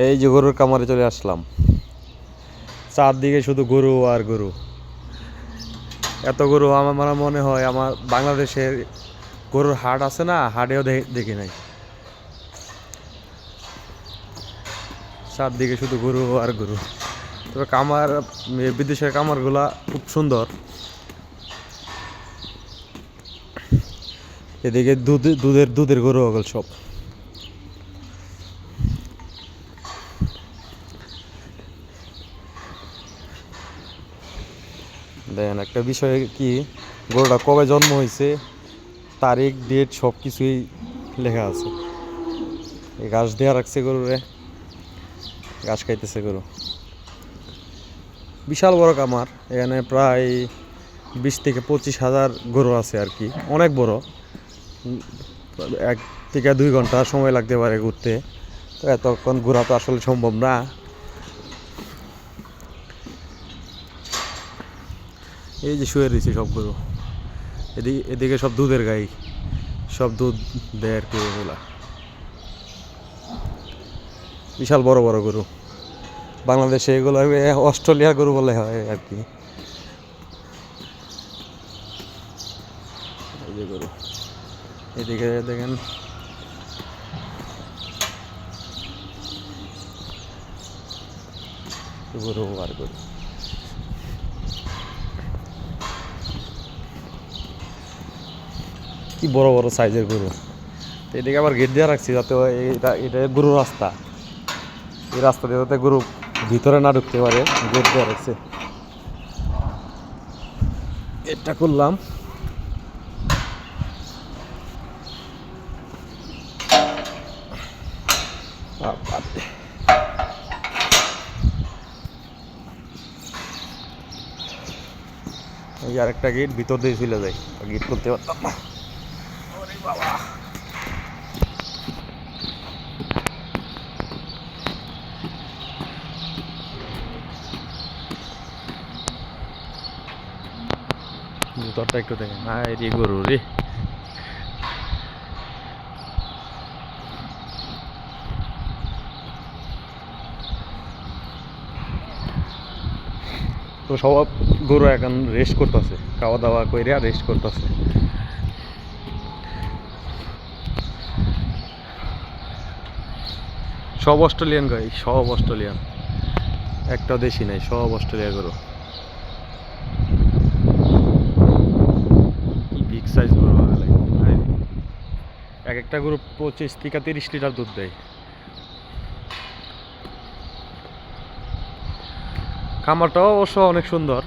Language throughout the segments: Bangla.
এই যে গরুর কামারে চলে আসলাম। চারদিকে শুধু গরু আর গরু। এত গরু আমার মানে মনে হয় আমার বাংলাদেশের গরুর হাট আছে না, হাটেও দেখি নাই। চারদিকে শুধু গরু আর গরু। তবে কামার বিদেশের কামারগুলা খুব সুন্দর। এদিকে দুধ দুধের দুধের গরু ওগুলো সব। দেখেন একটা বিষয় কি, গরুটা কবে জন্ম হয়েছে তারিখ ডেট সব কিছুই লেখা আছে। এই ঘাস দেওয়া রাখছে গরুরে, ঘাস খাইতেছে গরু। বিশাল বড় কামার এখানে প্রায় বিশ থেকে পঁচিশ হাজার গরু আছে আর কি, অনেক বড়। এক থেকে দুই ঘণ্টা সময় লাগতে পারে ঘুরতে। তো এতক্ষণ ঘোরা তো আসলে সম্ভব না। এই যে শুয়ে রয়েছে সব গরু এদিকে এদিকে সব দুধের গাই। সব দুধ দেয় আর কি এগুলা। বিশাল বড় বড় গরু। বাংলাদেশে এগুলো অস্ট্রেলিয়ার গরু বলে হয় আর কি। গরু। এদিকে দেখেন। গরু আর গরু। কি বড় বড় সাইজের গরু? এদিকে আবার গেট দেওয়া রাখছি যাতে এটা এটা গরু রাস্তা। এই রাস্তা দিয়ে যাতে গরু ভিতরে না ঢুকতে পারে গেট দেওয়া রাখছে। এটা করলাম। এই আরেকটা গেট ভিতর দিয়ে চলে যায় গেট করতে পারতাম না। ভিতরটা একটু গরু রে। তো সব গরু এখন রেস্ট করতেছে। খাওয়া দাওয়া কইরা রেস্ট করতেছে। সব অস্ট্রেলিয়ান গাই, সব অস্ট্রেলিয়ান। একটা দেশি নাই, সব অস্ট্রেলিয়া গরু। বিগ সাইজ গরু এক একটা গরু পঁচিশ থেকে তিরিশ লিটার দুধ দেয়। খামারটাও অবশ্য অনেক সুন্দর।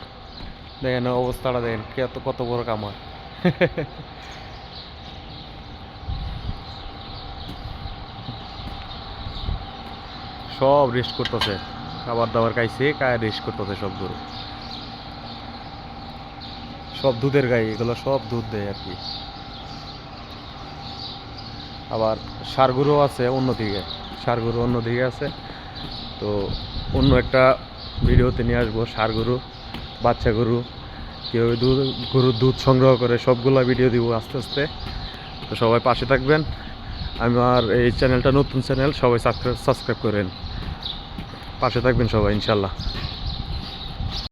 দেখেন অবস্থাটা দেখেন কত কত বড় খামার। সব রেস্ট করতেছে। খাবার দাবার খাইছে কায় রেস্ট করতেছে সব গরু সব দুধের গাই এগুলো সব দুধ দেয় আর কি। আবার সার গরুও আছে অন্যদিকে সার গরু অন্যদিকে আছে। তো অন্য একটা ভিডিওতে নিয়ে আসব সার গরু বাচ্চা গরু। কীভাবে দুধ, গরুর দুধ সংগ্রহ করে সবগুলো ভিডিও দিব আস্তে আস্তে। তো সবাই পাশে থাকবেন। আমার এই চ্যানেলটা নতুন চ্যানেল সবাই সাবস্ক্রাইব করেন। পাশে থাকবেন সবাই ইনশাল্লাহ।